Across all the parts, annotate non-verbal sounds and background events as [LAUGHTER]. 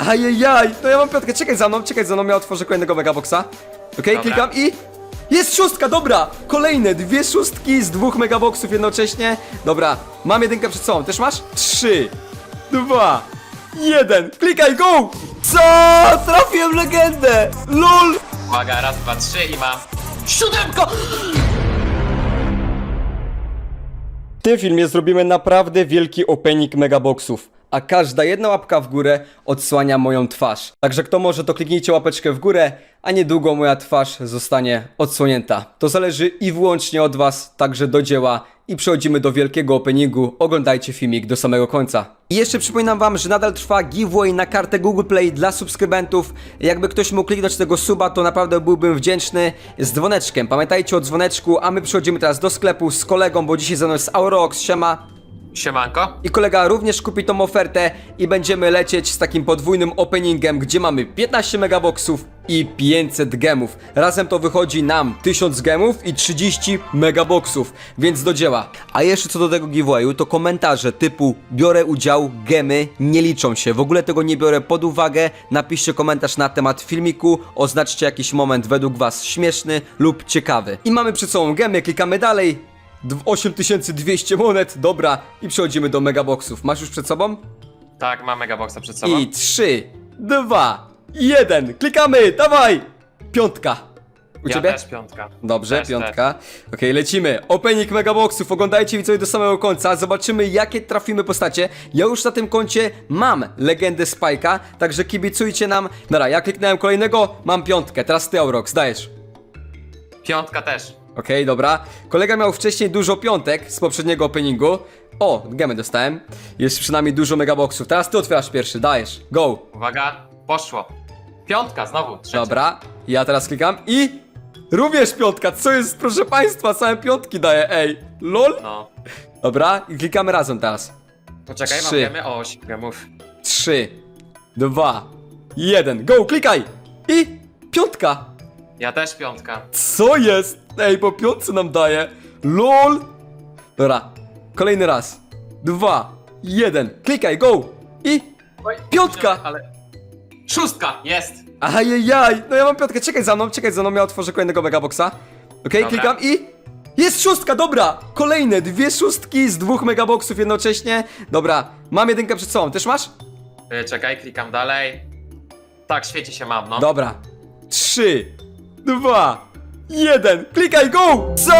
Ajajaj, no ja mam piątkę, czekaj za mną, czekaj za mną, ja otworzę kolejnego megaboxa. Okej, Dobra. klikam i... Jest szóstka, dobra! Kolejne, dwie szóstki z dwóch megaboxów jednocześnie. Dobra, mam jedynkę przed sobą, też masz? Trzy, dwa, jeden, klikaj, go! Co? Trafiłem legendę! LOL! Uwaga, raz, dwa, trzy i mam... Siódemka! W tym filmie zrobimy naprawdę wielki opening megaboxów, a każda jedna łapka w górę odsłania moją twarz. Także kto może, to kliknijcie łapeczkę w górę, a niedługo moja twarz zostanie odsłonięta. To zależy i wyłącznie od was, także do dzieła i przechodzimy do wielkiego openingu. Oglądajcie filmik do samego końca. I jeszcze przypominam wam, że nadal trwa giveaway na kartę Google Play dla subskrybentów. Jakby ktoś mógł kliknąć tego suba, to naprawdę byłbym wdzięczny z dzwoneczkiem. Pamiętajcie o dzwoneczku, a my przechodzimy teraz do sklepu z kolegą, bo dzisiaj ze mną jest Aurox, siema. Siemanko. I kolega również kupi tą ofertę i będziemy lecieć z takim podwójnym openingiem, gdzie mamy 15 megaboxów i 500 gemów. Razem to wychodzi nam 1000 gemów i 30 megaboxów, więc do dzieła. A jeszcze co do tego giveawayu, to komentarze typu biorę udział, gemy nie liczą się. W ogóle tego nie biorę pod uwagę. Napiszcie komentarz na temat filmiku, oznaczcie jakiś moment według was śmieszny lub ciekawy. I mamy przed sobą gemy, klikamy dalej. Dw- 8200 monet, dobra, i przechodzimy do megaboxów. Masz już przed sobą? Tak, mam megaboxa przed sobą. I 3, 2, 1, klikamy, dawaj! Piątka. U ja ciebie? też piątka. Dobrze, Też, piątka. Okej, lecimy. Opening megaboxów, oglądajcie widzowie do samego końca, zobaczymy jakie trafimy postacie. Ja już na tym koncie mam legendę Spike'a, także kibicujcie nam. Dobra, ja kliknąłem kolejnego, mam piątkę, teraz ty Aurox, dajesz. Piątka też. Okej, dobra. Kolega miał wcześniej dużo piątek z poprzedniego openingu. O, gemy dostałem. Jest przynajmniej dużo megaboxów. Teraz ty otwierasz pierwszy, dajesz. Go. Uwaga, poszło. Piątka znowu, trzecia. Dobra, ja teraz klikam i... Również piątka, co jest, proszę państwa, same piątki daje, ej. LOL. No. Dobra, i klikamy razem teraz. Poczekaj, Trzy. mam gemy. O, osiem gemów. Trzy, dwa, jeden, go, klikaj! I piątka. Ja też piątka. Co jest? Ej, po piątce nam daje. LOL. Dobra, kolejny raz. Dwa, jeden, klikaj, go! I Oj, Piątka! Ale... Szóstka, jest! Ajajaj, no ja mam piątkę, czekaj za mną, czekaj za mną, ja otworzę kolejnego megaboxa. Okej, Dobra. klikam i... Jest szóstka, dobra! Kolejne, dwie szóstki z dwóch megaboxów jednocześnie. Dobra, mam jedynkę przed sobą, też masz? Y, Czekaj, klikam dalej. Tak, świeci się mam, no. Dobra. Trzy, dwa, jeden, klikaj, go! Co?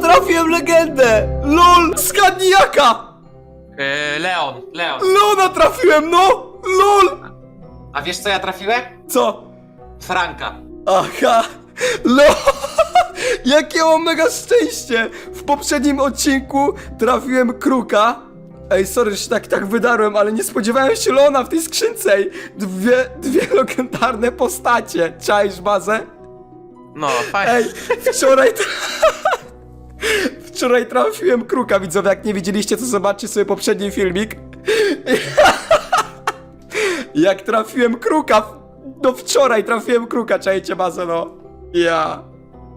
Trafiłem legendę! LOL! Zgadnij jaka! Y, Leon, Leon. Leona trafiłem, no! LOL! A wiesz co ja trafiłem? Co? Franka. Aha! No! [LAUGHS] Jakie mam mega szczęście! W poprzednim odcinku trafiłem kruka. Ej, sorry, że się tak, tak wydarłem, ale nie spodziewałem się Lona w tej skrzynce. Ej, Dwie, dwie [LAUGHS] legendarne postacie. Czaisz bazę? No, fajnie. Ej, wczoraj... [LAUGHS] Wczoraj trafiłem kruka, widzowie. Jak nie widzieliście, to zobaczcie sobie poprzedni filmik. [LAUGHS] Jak trafiłem kruka... No wczoraj trafiłem kruka, czajcie bazę, no. Ja...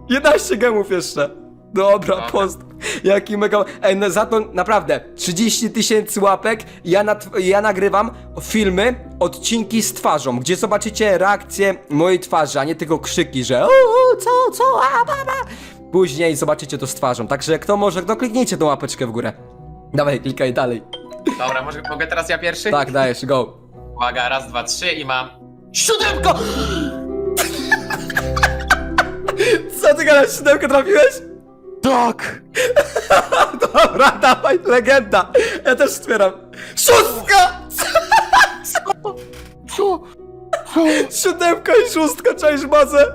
11 gemów jeszcze. Dobra, Dobra. post. Jaki mega... Ej, no za to naprawdę 30 tysięcy łapek ja, ja nagrywam filmy, odcinki z twarzą, gdzie zobaczycie reakcję mojej twarzy, a nie tylko krzyki, że o co, co, a, ba, ba. Później zobaczycie to z twarzą, także kto może, to kliknijcie tą łapeczkę w górę. Dawaj, klikaj dalej. Dobra, może mogę teraz ja pierwszy? Tak, dajesz, go. Uwaga, raz, dwa, trzy i mam... Siódemko! [LAUGHS] Co ty gadasz, siódemkę trafiłeś? Tak! [LAUGHS] Dobra, dawaj, legenda. Ja też otwieram. Szóstka! Co? Siódemka i szóstka, czaisz bazę?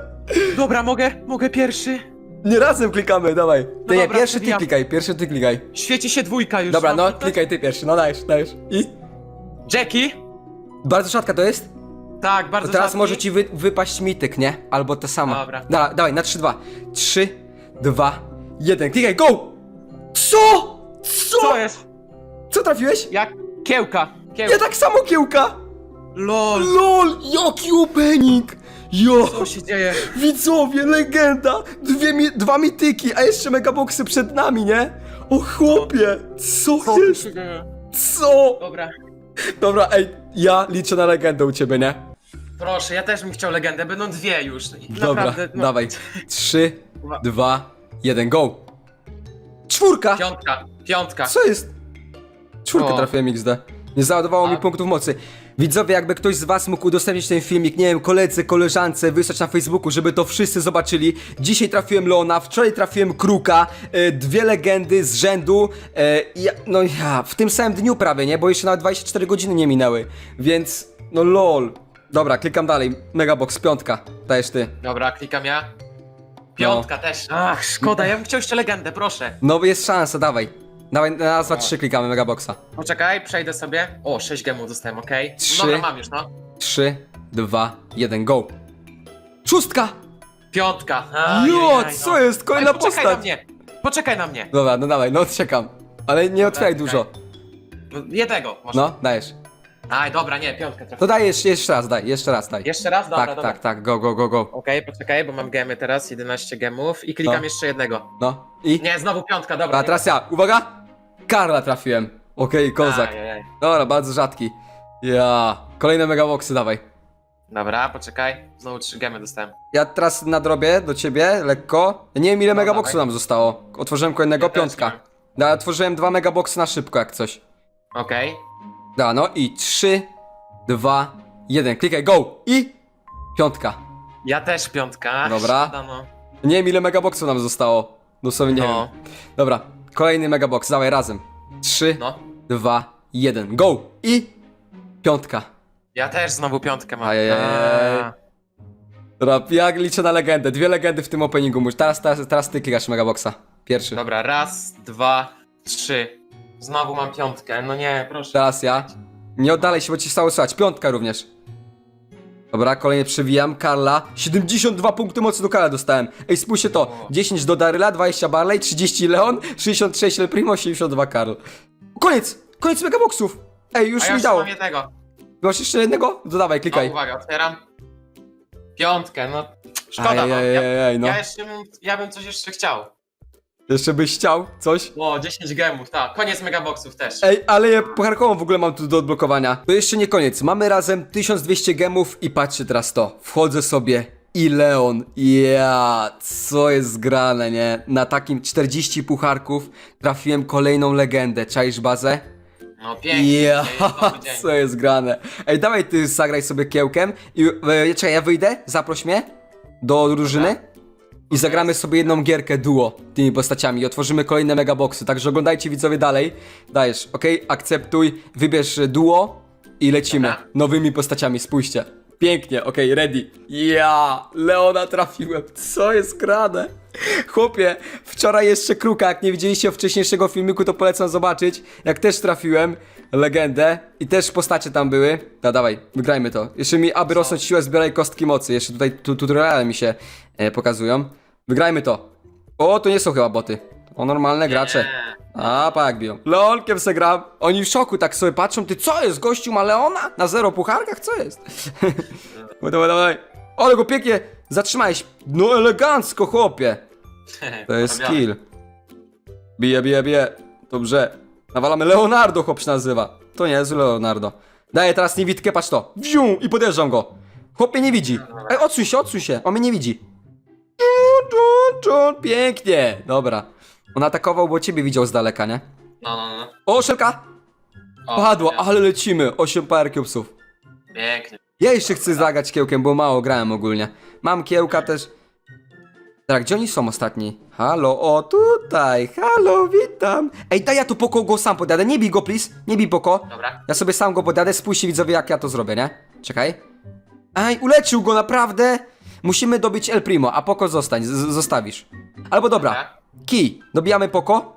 Dobra, mogę? Mogę pierwszy? Nie razem klikamy, dawaj. Ty No nie, dobra, pierwszy ty ja- klikaj, pierwszy ty klikaj. Świeci się dwójka już. Dobra, Mam no, klikać? klikaj ty pierwszy, no dajesz, dajesz. I? Jackie? Bardzo rzadka to jest? Tak, To bardzo teraz rzadki. może ci wy, wypaść mityk, nie? Albo to samo. Dobra. Dobra, dawaj, na 3, 2. 3, 2, 1, klikaj, go! Co? Co? Co jest? Co trafiłeś? Jak? Kiełka. Kiełka. Ja tak samo kiełka! LOL. LOL, jaki opening! Jo! Co się dzieje? Widzowie, legenda! Dwie mi, dwa mityki, a jeszcze megaboxy przed nami, nie? O chłopie! Co Co tu jest? się dzieje? Co? Dobra. Dobra, ej, ja liczę na legendę u ciebie, nie? Proszę, ja też bym chciał legendę, będą dwie już. Dobra, Naprawdę, no. dawaj. Trzy, dwa, jeden, go. Czwórka! Piątka, piątka. Co jest? Czwórkę O. trafiłem XD. Nie załadowało mi A. punktów mocy. Widzowie, jakby ktoś z was mógł udostępnić ten filmik, nie wiem, koledze, koleżance, wysłać na Facebooku, żeby to wszyscy zobaczyli. Dzisiaj trafiłem Leona, wczoraj trafiłem Kruka, e, dwie legendy z rzędu. E, ja, no ja, w tym samym dniu prawie, nie? Bo jeszcze nawet 24 godziny nie minęły. Więc, no lol. Dobra, klikam dalej. Megabox, piątka. Dajesz ty. Dobra, klikam ja. Piątka też. Ach, szkoda, ja bym chciał jeszcze legendę, proszę. No jest szansa, dawaj. Dawaj, na raz, dwa, O. trzy klikamy Megaboxa. Poczekaj, przejdę sobie. O, 6 gemów dostałem, okej. Trzy. Dobra, mam już, no. Trzy, dwa, jeden, go. Szóstka! Piątka. Jo, Ajajaj, co jest? Kolejna Ej, poczekaj na postać. mnie. Poczekaj na mnie. Dobra, no dawaj, no czekam. Ale nie otwieraj czekaj. dużo. No, Jednego może. No, dajesz. Aj, dobra, nie, piątkę To daj jeszcze, jeszcze raz, daj, jeszcze raz daj. Jeszcze raz? Dobra, tak, dobra. tak, tak, go, go, go, go. Okej, poczekaj, bo mam gemy teraz, 11 gemów i klikam No. jeszcze jednego. No, i? Nie, znowu piątka, dobra. A nie teraz ja, uwaga! Karla trafiłem. Okej, kozak. Ajajaj. Dobra, bardzo rzadki. Ja. Kolejne megaboxy, dawaj. Dobra, poczekaj. Znowu trzy gemy dostałem. Ja teraz nadrobię do ciebie, lekko. Ja nie wiem ile No, megaboxu dawaj. nam zostało. Otworzyłem kolejnego, Ja też piątka. No, Ja otworzyłem dwa megaboxy na szybko, jak coś. Okej. Da, no i trzy, dwa, jeden. Klikaj, go! I piątka. Ja też piątka. Dobra. Szkoda, no. Nie wiem ile megaboxu nam zostało. Dosłownie nie No. wiem. Dobra, kolejny megabox, dawaj razem. Trzy, no. dwa, jeden. Go! I piątka. Ja też znowu piątkę mam. Ajajaj. A, Dobra, ja liczę na legendę. Dwie legendy w tym openingu. Teraz, teraz, teraz ty klikasz megaboxa. Pierwszy. Dobra, raz, dwa, trzy. Znowu mam piątkę. No nie, proszę. Teraz ja. Nie oddalej się, bo ci stało słychać. Piątka również. Dobra, kolejnie przewijam. Karla. 72 punkty mocy do Karla dostałem. Ej, spójrzcie to. O. 10 do Daryla, 20 Barley, 30 Leon, 66 El Primo, 72 Karl. Koniec! Koniec megaboxów! Ej, już A ja mi już dało. mam jednego. Masz jeszcze jednego? To dawaj, No, klikaj. uwaga, otwieram. Piątkę, no. Szkoda, no. Ja, no. ja, jeszcze bym, ja bym coś jeszcze chciał. Jeszcze byś chciał coś? O, 10 gemów, tak. Koniec megaboxów też. Ej, ale ja pucharkową w ogóle mam tu do odblokowania. To jeszcze nie koniec. Mamy razem 1200 gemów i patrzcie teraz to. Wchodzę sobie i Leon. Ja, co jest zgrane, nie? Na takim 40 pucharków trafiłem kolejną legendę. Czaisz bazę? No pięknie. Ja, [LAUGHS] dzień. co jest grane. Ej, dawaj ty zagraj sobie kiełkiem i e, czekaj, ja wyjdę, zaproś mnie do drużyny i zagramy sobie jedną gierkę duo tymi postaciami. I otworzymy kolejne megaboxy, także oglądajcie widzowie dalej. Dajesz, okej, akceptuj, wybierz duo i lecimy nowymi postaciami, spójrzcie. Pięknie, okej, ready. Ja, Leona trafiłem, co jest grane? Chłopie, wczoraj jeszcze Kruka, jak nie widzieliście wcześniejszego filmiku, to polecam zobaczyć, jak też trafiłem legendę i też postacie tam były. Da, dawaj, wygrajmy to. Jeszcze mi, aby rosnąć siłę, zbieraj kostki mocy. Jeszcze tutaj tu, tutoriale mi się e, pokazują. Wygrajmy to. O, to nie są chyba boty. To normalne gracze. A, pa jak biją. Leonkiem se gram. Oni w szoku tak sobie patrzą, ty co jest, gościu ma Leona? Na zero pucharkach? Co jest? dawaj, dawaj, dawaj. Ale go pięknie zatrzymałeś. No elegancko, chłopie. To jest Robione. skill. Bije, bije, bije. Dobrze. Nawalamy Leonardo, chłop się nazywa. To nie jest Leonardo. Daję teraz niewidkę, patrz to. Wziu i podjeżdżam go. Chłop mnie nie widzi. Ej, odsuń się, odsuń się. On mnie nie widzi. Dżun, dżun. Pięknie. Dobra. On atakował, bo ciebie widział z daleka, nie? No, no, no. O, szelka! O, nie. ale lecimy. 8 par cubesów. Pięknie. Ja jeszcze chcę zagrać kiełkiem, bo mało grałem ogólnie. Mam kiełka też. Tak, gdzie oni są ostatni? Halo, o tutaj, halo, witam. Ej, daj ja tu poko go sam podjadę, nie bij go, please, nie bij poko. Dobra. Ja sobie sam go podjadę, spójrzcie widzowie jak ja to zrobię, nie? Czekaj. Ej, uleczył go, naprawdę? Musimy dobić El Primo, a poko zostań, z- zostawisz. Albo dobra, Dobra. Kij, dobijamy poko.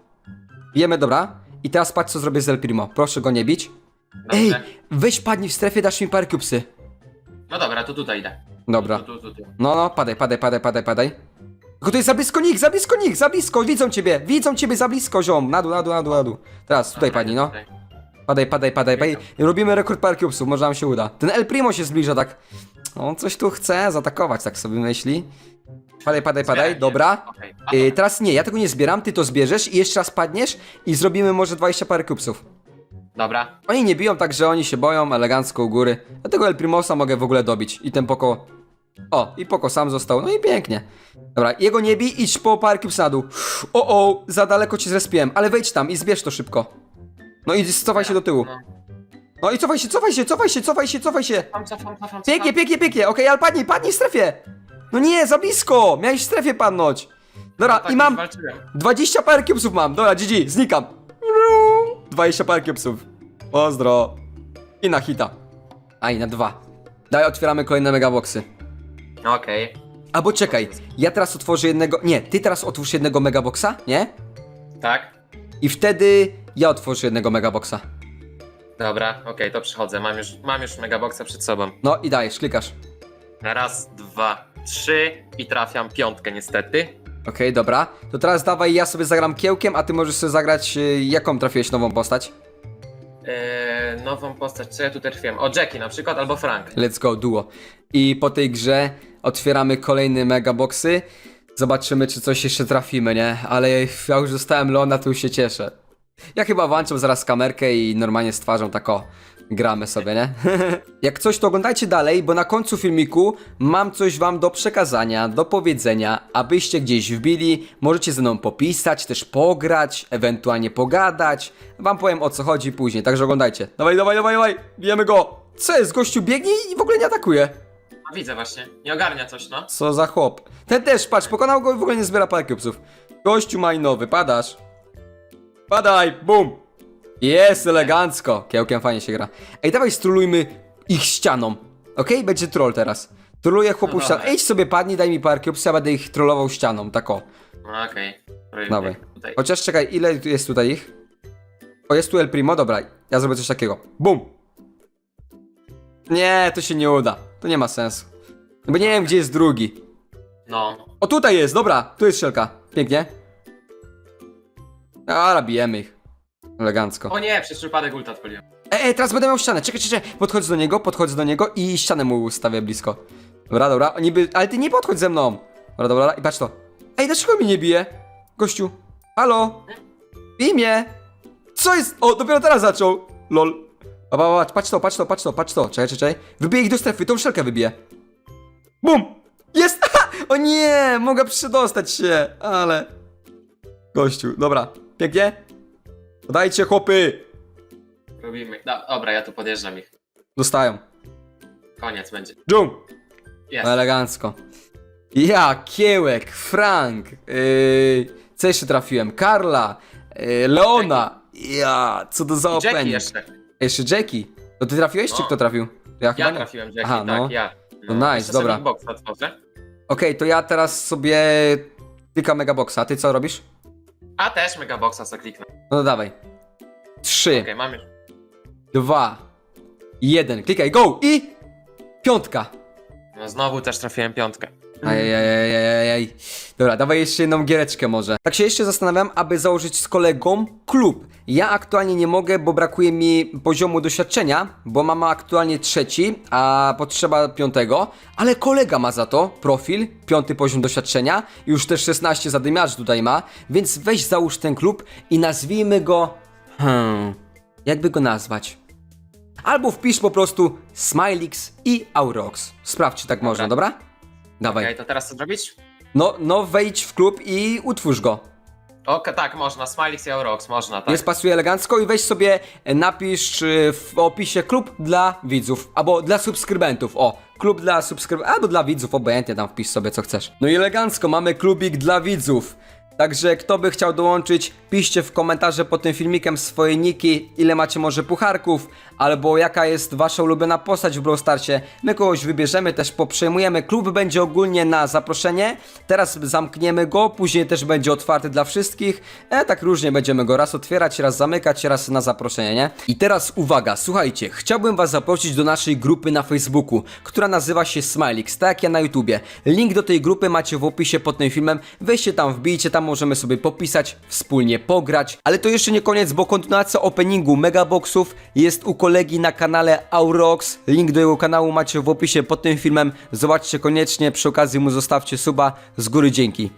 Bijemy, dobra. I teraz patrz co zrobię z El Primo, proszę go nie bić. Ej, Dobrze. weź padnij w strefie, dasz mi parę cubesy. No dobra, to tutaj idę. Dobra. Tu, tu, tu, tu. No, no, padaj, padaj, padaj, padaj, padaj. Tylko to jest za blisko nich, za blisko nich, za blisko, widzą ciebie, widzą ciebie za blisko, ziom. Na dół, na dół, na dół, na dół. Teraz, tutaj Dobra, padnij, no. tutaj. Padaj, padaj, padaj, padaj. Robimy rekord par cubesów, może nam się uda. Ten El Primo się zbliża tak. On coś tu chce zaatakować, tak sobie myśli. Padaj, padaj, padaj, Zbieraj, dobra. Okej. Y, teraz nie, ja tego nie zbieram, ty to zbierzesz i jeszcze raz padniesz i zrobimy może 20 parę cubesów. Dobra. Oni nie biją tak, że oni się boją elegancko u góry. Dlatego El Primosa mogę w ogóle dobić. I ten Poko... O, i Poko sam został. No i pięknie. Dobra, jego nie bij, idź po parki na dół. O, o, za daleko cię zrespiłem. Ale wejdź tam i zbierz to szybko. No i cofaj się do tyłu. No. No i cofaj się, cofaj się, cofaj się, cofaj się, cofaj się. Cofam, cofam, cofam, Pięknie, pięknie, pięknie. Okej, ale padnij, padnij w strefie. No nie, za blisko. Miałeś w strefie padnąć. Dobra, Tak i mam walczyłem. 20 par cubesów mam. Dobra, GG, znikam. 20 par cubesów. Pozdro. I na hita. A i na dwa. Daj, otwieramy kolejne megaboxy. Okej. Albo czekaj, ja teraz otworzę jednego. Nie, ty teraz otwórz jednego megaboxa, nie? Tak? I wtedy ja otworzę jednego megaboxa. Dobra, okej, to przychodzę. Mam już, mam już megaboxa przed sobą. No i dajesz, klikasz. Raz, dwa, trzy i trafiam piątkę niestety. Okej, dobra. To teraz dawaj, ja sobie zagram kiełkiem, a ty możesz sobie zagrać. y, jaką trafiłeś nową postać? Eee, nową postać, co ja tu trafiłem? O, Jackie na przykład, albo Frank. Let's go, duo. I po tej grze otwieramy kolejne megaboxy. Zobaczymy, czy coś jeszcze trafimy, nie? Ale ja już dostałem Leona, to już się cieszę. Ja chyba włączam zaraz kamerkę i normalnie z twarzą tak o, gramy sobie, nie? [LAUGHS] Jak coś, to oglądajcie dalej, bo na końcu filmiku mam coś wam do przekazania, do powiedzenia, abyście gdzieś wbili, możecie ze mną popisać, też pograć, ewentualnie pogadać. Wam powiem o co chodzi później, także oglądajcie. Dawaj, dawaj, dawaj, dawaj, bijemy go! Co jest, gościu biegnie i w ogóle nie atakuje. A widzę właśnie, nie ogarnia coś, no. Co za chłop. Ten też, patrz, pokonał go i w ogóle nie zbiera parkiupsów. Gościu majnowy, padasz. Padaj, bum. Jest, elegancko. Kiełkiem fajnie się gra. Ej, dawaj strulujmy ich ścianą. Okej? Będzie troll teraz. Troluję chłopu No ścianą. dobra. Idź sobie, padnij, daj mi parkiupsy, ja będę ich trollował ścianą, tak o. No, Okej. Okay. Dawaj. Tutaj. Chociaż czekaj, ile jest tutaj ich? O, jest tu El Primo, dobra, ja zrobię coś takiego. Bum! Nie, to się nie uda. To nie ma sensu. Bo nie wiem, gdzie jest drugi. No. O, tutaj jest, dobra, tu jest szelka. Pięknie. Dobra, bijemy ich. Elegancko. O nie, przez przypadek ulta odpaliłem. Ej, ej, teraz będę miał ścianę. Czekaj, czekaj, czekaj. Podchodź do niego, podchodź do niego i ścianę mu ustawię blisko. Dobra, dobra, niby, ale ty nie podchodź ze mną. Dobra, dobra, dobra, i patrz to. Ej, dlaczego mnie nie bije? Gościu. Halo? Bij mnie. Co jest? O, dopiero teraz zaczął. Lol. A, pa, pa, patrz to, patrz to, patrz to, patrz to. Czekaj, czekaj. Wybiję ich do strefy, tą szelkę wybiję. Bum! Jest! [LAUGHS] O nie! Mogę przedostać się, ale... Gościu, dobra. Pięknie? Dajcie chłopy! Robimy. No, dobra, ja tu podjeżdżam ich. Dostają. Koniec będzie. Dżum! Jest. Elegancko. Ja, Kiełek, Frank, yy, co jeszcze trafiłem? Karla, yy, Leona. Ja, co to za Jackie jeszcze. Jeszcze Jackie. To ty trafiłeś, czy No. kto trafił? Ja chyba Ja nie. trafiłem Jackie, Aha, tak, no. ja. No nice, jeszcze dobra. Sobie box otworzę. Okej, to ja teraz sobie klikam Megaboxa. A ty co robisz? A też megaboxa sobie kliknę. No dawaj. Trzy, Okej, mam już. dwa, jeden. Klikaj, go! I piątka. No znowu też trafiłem piątkę. Ajajajajajaj. Dobra, dawaj jeszcze jedną giereczkę może. Tak się jeszcze zastanawiam, aby założyć z kolegą klub. Ja aktualnie nie mogę, bo brakuje mi poziomu doświadczenia, bo mam aktualnie trzeci, a potrzeba piątego, ale kolega ma za to profil, piąty poziom doświadczenia, już też 16 zadymiarzy tutaj ma, więc weź załóż ten klub i nazwijmy go... Hmm... Jakby go nazwać? Albo wpisz po prostu Smilix i Aurox. Sprawdź, czy tak można, dobra? Dawaj. Okej, to teraz co zrobić? No, no wejdź w klub i utwórz go. O, tak, można. Smilix i Aurox, można, tak. Jest pasuje elegancko i weź sobie, e, napisz y, w opisie klub dla widzów, albo dla subskrybentów, o, klub dla subskrybentów, albo dla widzów, obojętnie tam wpisz sobie co chcesz. No i elegancko, mamy klubik dla widzów. Także kto by chciał dołączyć, piszcie w komentarze pod tym filmikiem swoje niki, ile macie może pucharków, albo jaka jest wasza ulubiona postać w Brawl Starsie. My kogoś wybierzemy, też poprzejmujemy. Klub będzie ogólnie na zaproszenie, teraz zamkniemy go, później też będzie otwarty dla wszystkich. E, tak różnie będziemy go raz otwierać, raz zamykać, raz na zaproszenie, nie? I teraz uwaga, słuchajcie, chciałbym was zaprosić do naszej grupy na Facebooku, która nazywa się Smilix, tak jak ja na YouTubie. Link do tej grupy macie w opisie pod tym filmem, weźcie tam, wbijcie, tam możemy sobie popisać, wspólnie pograć. Ale to jeszcze nie koniec, bo kontynuacja openingu Megaboxów jest u kolegi na kanale Aurox. Link do jego kanału macie w opisie pod tym filmem. Zobaczcie koniecznie, przy okazji mu zostawcie suba. Z góry dzięki.